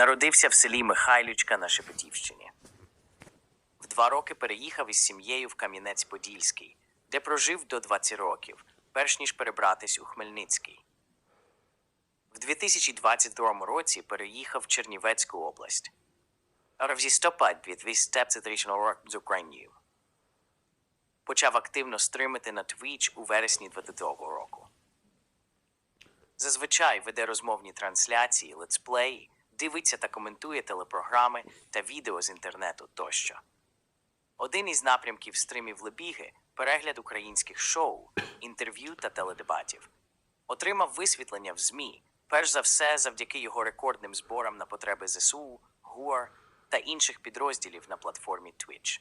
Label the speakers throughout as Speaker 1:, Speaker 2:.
Speaker 1: Народився в селі Михайлючка на Шепетівщині. В два роки переїхав із сім'єю в Кам'янець-Подільський, де прожив до 20 років, перш ніж перебратись у Хмельницький. В 2022 році переїхав в Чернівецьку область. А в листопаді 2023 року з Україною. Почав активно стримати на Twitch у вересні 2022 року. Зазвичай веде розмовні трансляції, летсплеї, дивиться та коментує телепрограми та відео з інтернету тощо. Один із напрямків стримів Лебіги перегляд українських шоу, інтерв'ю та теледебатів. Отримав висвітлення в ЗМІ, перш за все завдяки його рекордним зборам на потреби ЗСУ, ГУР та інших підрозділів на платформі Twitch.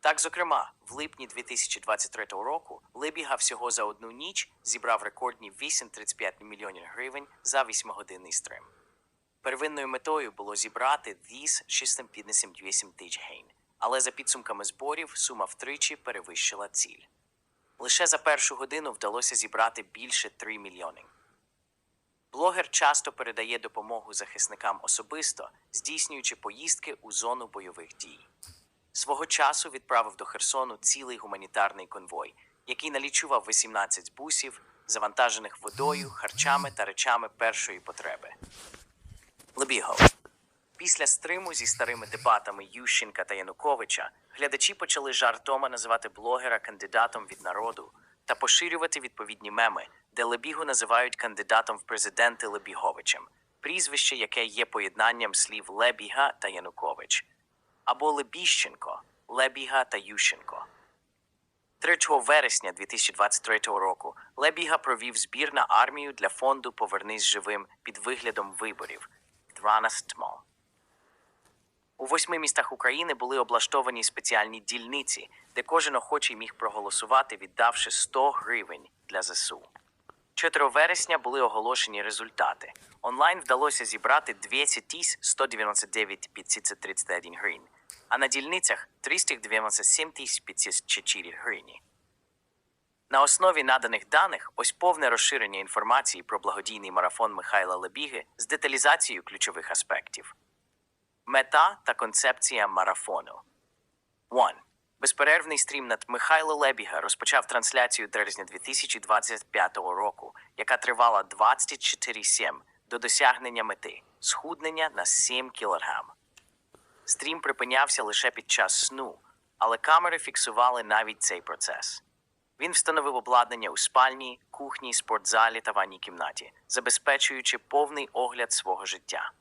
Speaker 1: Так, зокрема, в липні 2023 року Лебіга всього за одну ніч зібрав рекордні 8,35 мільйонів гривень за 8-годинний стрим. Первинною метою було зібрати віз 658 тисяч гейн, але за підсумками зборів сума втричі перевищила ціль. Лише за першу годину вдалося зібрати більше 3 мільйони. Блогер часто передає допомогу захисникам особисто, здійснюючи поїздки у зону бойових дій. Свого часу відправив до Херсону цілий гуманітарний конвой, який налічував 18 бусів, завантажених водою, харчами та речами першої потреби. Лебіго. Після стриму зі старими дебатами Ющенка та Януковича глядачі почали жартома називати блогера кандидатом від народу та поширювати відповідні меми, де Лебігу називають кандидатом в президенти Лебіговичем, прізвище, яке є поєднанням слів Лебіга та Янукович, або Лебіщенко, Лебіга та Ющенко. 3 вересня 2023 року Лебіга провів збір на армію для фонду Повернись живим під виглядом виборів 12. У восьми містах України були облаштовані спеціальні дільниці, де кожен охочий міг проголосувати, віддавши 100 гривень для ЗСУ. 4 вересня були оголошені результати. Онлайн вдалося зібрати 200 199 531 гривень, а на дільницях 397 504 гривні. На основі наданих даних ось повне розширення інформації про благодійний марафон Михайла Лебіги з деталізацією ключових аспектів. Мета та концепція марафону. 1. Безперервний стрім над Михайло Лебіга розпочав трансляцію березня 2025 року, яка тривала 24-7 до досягнення мети схуднення на 7 кг. Стрім припинявся лише під час сну, але камери фіксували навіть цей процес. Він встановив обладнання у спальні, кухні, спортзалі та ванній кімнаті, забезпечуючи повний огляд свого життя.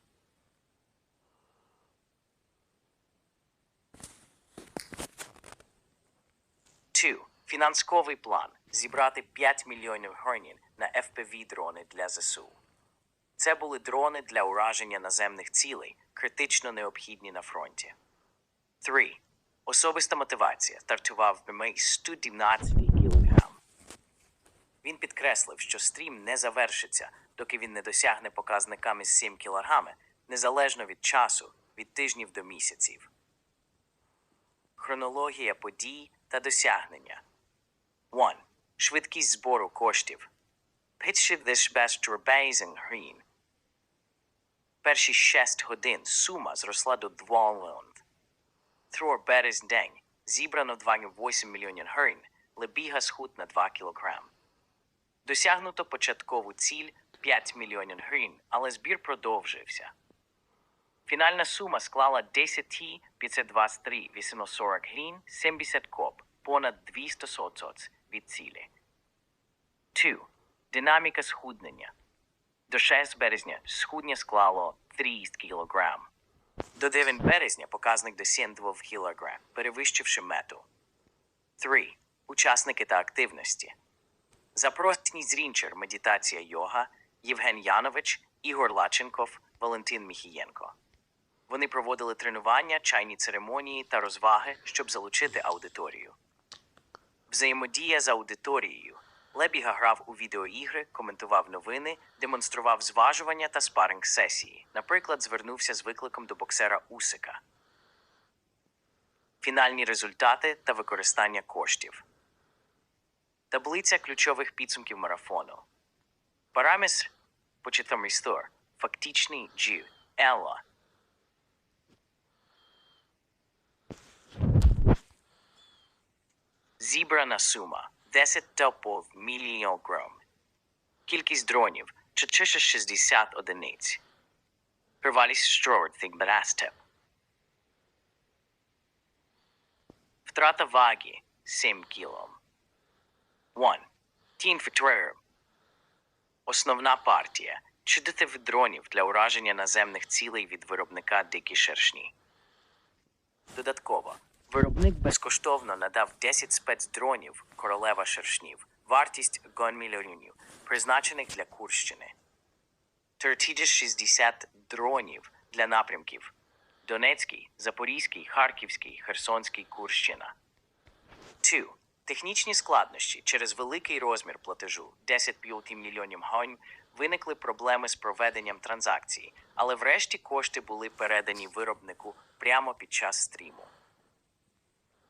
Speaker 1: Two. Фінансовий план зібрати 5 мільйонів гривень на FPV-дрони для ЗСУ. Це були дрони для ураження наземних цілей, критично необхідні на фронті. 3. Особиста мотивація стартував БМІ 112 кг. Він підкреслив, що стрім не завершиться, доки він не досягне показниками з 7 кг, незалежно від часу, від тижнів до місяців. Хронологія подій та досягнення. 1. Швидкість збору коштів. Перші 6 годин сума зросла до 2 мільйонів. Through березень день зібрано 2,8 мільйонів гривень, лебіга схуд на 2 кг. Досягнуто початкову ціль 5 мільйонів гривень, але збір продовжився. Фінальна сума склала 10 523 840 гривень 70 коп, понад 200 соцоц від цілі. 2. Динаміка схуднення. До 6 березня схуднення склало 30 кг. До 9 березня показник до 72 кг, перевищивши мету. 3. Учасники та активності. Запросні зрінчер медитація йога, Євген Янович, Ігор Лаченков, Валентин Міхієнко. Вони проводили тренування, чайні церемонії та розваги, щоб залучити аудиторію. Взаємодія з аудиторією. Лебіга грав у відеоігри, коментував новини, демонстрував зважування та спаринг сесії. Наприклад, звернувся з викликом до боксера Усика. Фінальні результати та використання коштів. Таблиця ключових підсумків марафону. Параметр початковий стор. Фактичний G Елла. Зібрана сума 10 топов мільйон гром. Кількість дронів 460 одиниць. Тривалість штрот Бенастеп. Втрата ваги 7 кілом. 1. Тін Фікторер. Основна партія. Чудитив дронів для ураження наземних цілей від виробника дикі шершні. Додатково, виробник безкоштовно надав 10 спецдронів королева шершнів, вартість гон мільйонів, призначених для Курщини. 360 дронів для напрямків Донецький, Запорізький, Харківський, Херсонський, Курщина. 2. Технічні складнощі через великий розмір платежу 10,5 мільйонів гривень виникли проблеми з проведенням транзакції, але врешті кошти були передані виробнику прямо під час стріму.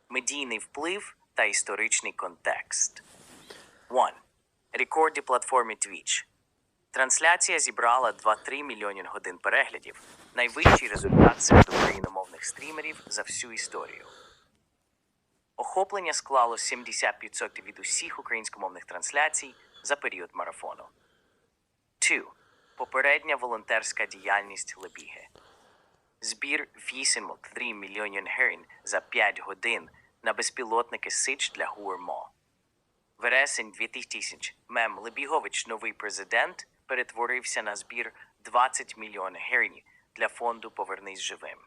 Speaker 1: Медійний вплив та історичний контекст. 1. Рекорди платформі Twitch. Трансляція зібрала 2-3 мільйони годин переглядів, найвищий результат серед україномовних стрімерів за всю історію. Охоплення склало 70% від усіх українськомовних трансляцій за період марафону. 2. Попередня волонтерська діяльність Лебіги. Збір 8,3 мільйонів гривень за 5 годин на безпілотники Сич для ГУРМО. Вересень 2000 мем Лебігович, новий президент, перетворився на збір 20 мільйонів гривень для фонду Повернись живим.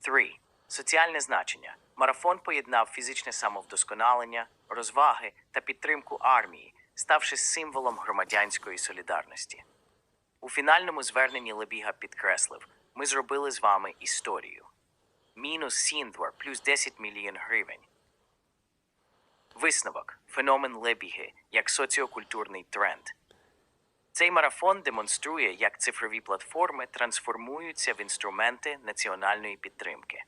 Speaker 1: 3. Соціальне значення. Марафон поєднав фізичне самовдосконалення, розваги та підтримку армії, ставши символом громадянської солідарності. У фінальному зверненні Лебіга підкреслив: ми зробили з вами історію. Мінус Сіндвор плюс 10 мільйон гривень. Висновок феномен Лебіги як соціокультурний тренд. Цей марафон демонструє, як цифрові платформи трансформуються в інструменти національної підтримки.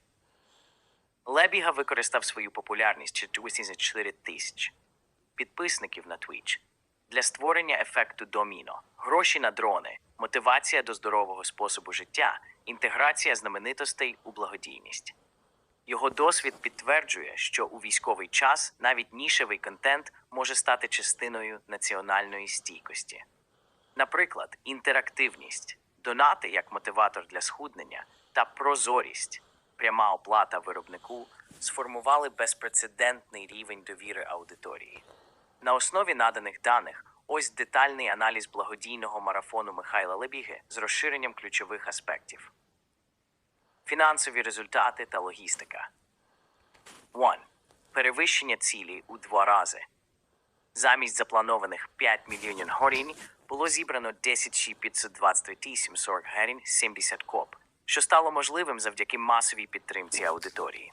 Speaker 1: Лебіга використав свою популярність ще 24 тисяч підписників на Twitch для створення ефекту доміно, гроші на дрони, мотивація до здорового способу життя, інтеграція знаменитостей у благодійність. Його досвід підтверджує, що у військовий час навіть нішевий контент може стати частиною національної стійкості. Наприклад, інтерактивність, донати як мотиватор для схуднення та прозорість, пряма оплата виробнику сформували безпрецедентний рівень довіри аудиторії. На основі наданих даних ось детальний аналіз благодійного марафону Михайла Лебіги з розширенням ключових аспектів. Фінансові результати та логістика. 1. Перевищення цілі у два рази. Замість запланованих 5 мільйонів гривень було зібрано 10 523 740 гривень 70 коп, що стало можливим завдяки масовій підтримці аудиторії.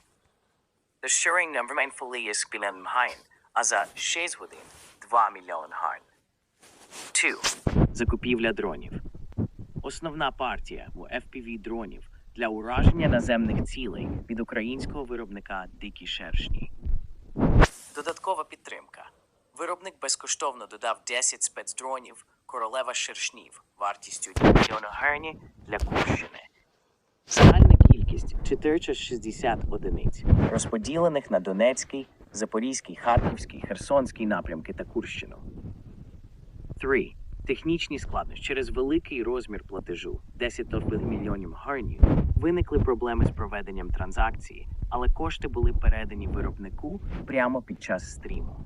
Speaker 1: The sharing number mindfully is спілен гривень, а за 6 годин 2 мільйони гривень. 2. Закупівля дронів. Основна партія у FPV дронів для ураження наземних цілей від українського виробника Дикі Шершні. Додаткова підтримка. Виробник безкоштовно додав 10 спецдронів королева шершнів вартістю 1 мільйона гривень для Курщини. Загальна кількість 460 одиниць, розподілених на Донецький, Запорізький, Харківський, Херсонський напрямки та Курщину. 3. Технічні складнощі через великий розмір платежу 10 мільйонів гривень виникли проблеми з проведенням транзакції, але кошти були передані виробнику прямо під час стріму.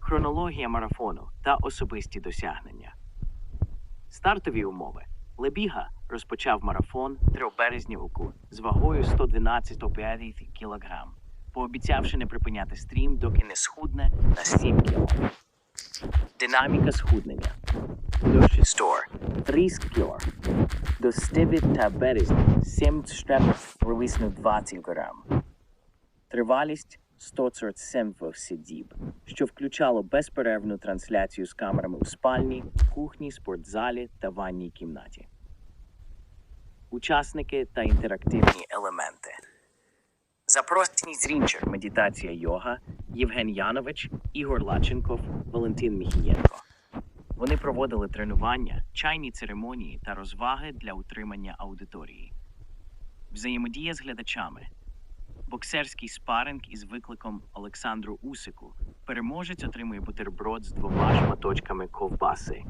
Speaker 1: Хронологія марафону та особисті досягнення. Стартові умови. Лебіга розпочав марафон 3 березня уку з вагою 112,5 кг, пообіцявши не припиняти стрім, доки не схудне на 7 кг. Динаміка схуднення. До 6 3 кг. До стиві та березня 7 штреп вивиснув 20 кг. Тривалість 147 діб, що включало безперервну трансляцію з камерами у спальні, кухні, спортзалі та ванній кімнаті. Учасники та інтерактивні елементи. Запросні зрінчер, медитація йога, Євген Янович, Ігор Лаченков, Валентин Міхієнко. Вони проводили тренування, чайні церемонії та розваги для утримання аудиторії. Взаємодія з глядачами. Боксерський спаринг із викликом Олександру Усику. Переможець отримує бутерброд з двома шматочками ковбаси.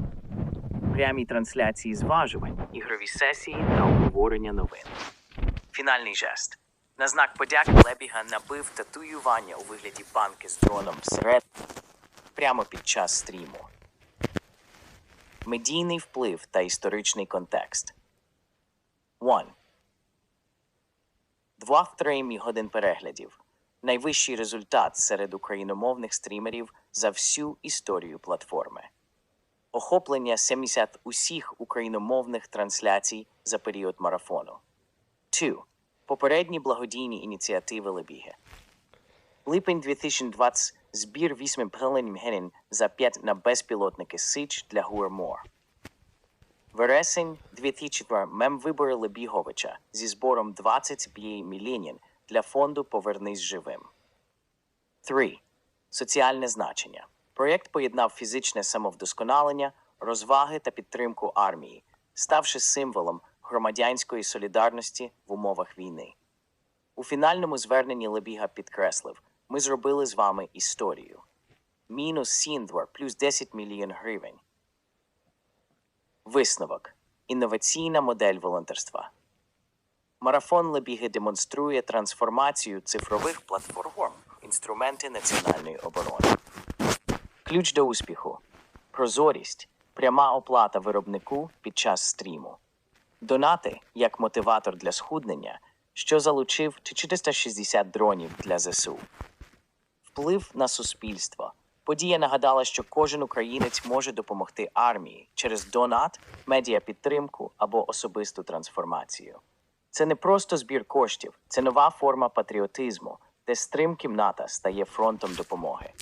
Speaker 1: Прямі трансляції зважувань, ігрові сесії та обговорення новин. Фінальний жест. На знак подяки Лебіга набив татуювання у вигляді банки з дроном всеред прямо під час стріму. Медійний вплив та історичний контекст. 1. 2-3 годин переглядів. Найвищий результат серед україномовних стрімерів за всю історію платформи. Охоплення 70 усіх україномовних трансляцій за період марафону. 2. Попередні благодійні ініціативи Лебіги. Липень 2020 збір 8 мільйонів гривень за 5 на безпілотники Сич для Гурмор. Вересень 2004 мемвибори Лебіговича зі збором 25 мільйонів для фонду Повернись живим. 3. Соціальне значення. Проєкт поєднав фізичне самовдосконалення, розваги та підтримку армії, ставши символом громадянської солідарності в умовах війни. У фінальному зверненні Лебіга підкреслив: ми зробили з вами історію. Мінус Сіндвор плюс 10 мільйон гривень. Висновок. Інноваційна модель волонтерства. Марафон Лебіги демонструє трансформацію цифрових платформ, інструменти національної оборони. Ключ до успіху. Прозорість. Пряма оплата виробнику під час стріму. Донати як мотиватор для схуднення, що залучив 460 дронів для ЗСУ. Вплив на суспільство. Подія нагадала, що кожен українець може допомогти армії через донат, медіапідтримку або особисту трансформацію. Це не просто збір коштів, це нова форма патріотизму, де стрим кімната стає фронтом допомоги.